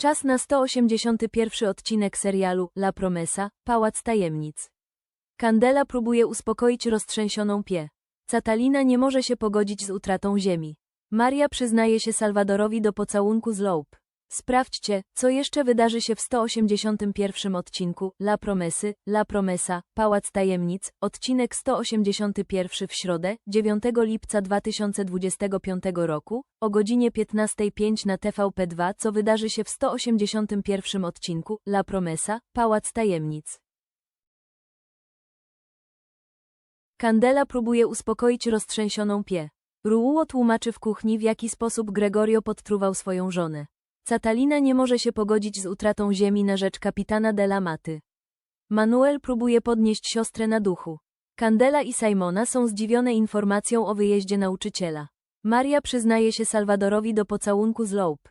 Czas na 181 odcinek serialu La Promesa, Pałac Tajemnic. Candela próbuje uspokoić roztrzęsioną Pie. Catalina nie może się pogodzić z utratą ziemi. Maria przyznaje się Salwadorowi do pocałunku z Lope. Sprawdźcie, co jeszcze wydarzy się w 181 odcinku La Promesy, La Promesa, Pałac Tajemnic, odcinek 181 w środę, 9 lipca 2025 roku, o godzinie 15.05 na TVP2 co wydarzy się w 181 odcinku La Promesa, Pałac Tajemnic. Candela próbuje uspokoić roztrzęsioną Pie. Ruuo tłumaczy w kuchni w jaki sposób Gregorio podtruwał swoją żonę. Catalina nie może się pogodzić z utratą ziemi na rzecz kapitana Della Maty. Manuel próbuje podnieść siostrę na duchu. Candela i Simona są zdziwione informacją o wyjeździe nauczyciela. Maria przyznaje się Salwadorowi do pocałunku z Lope.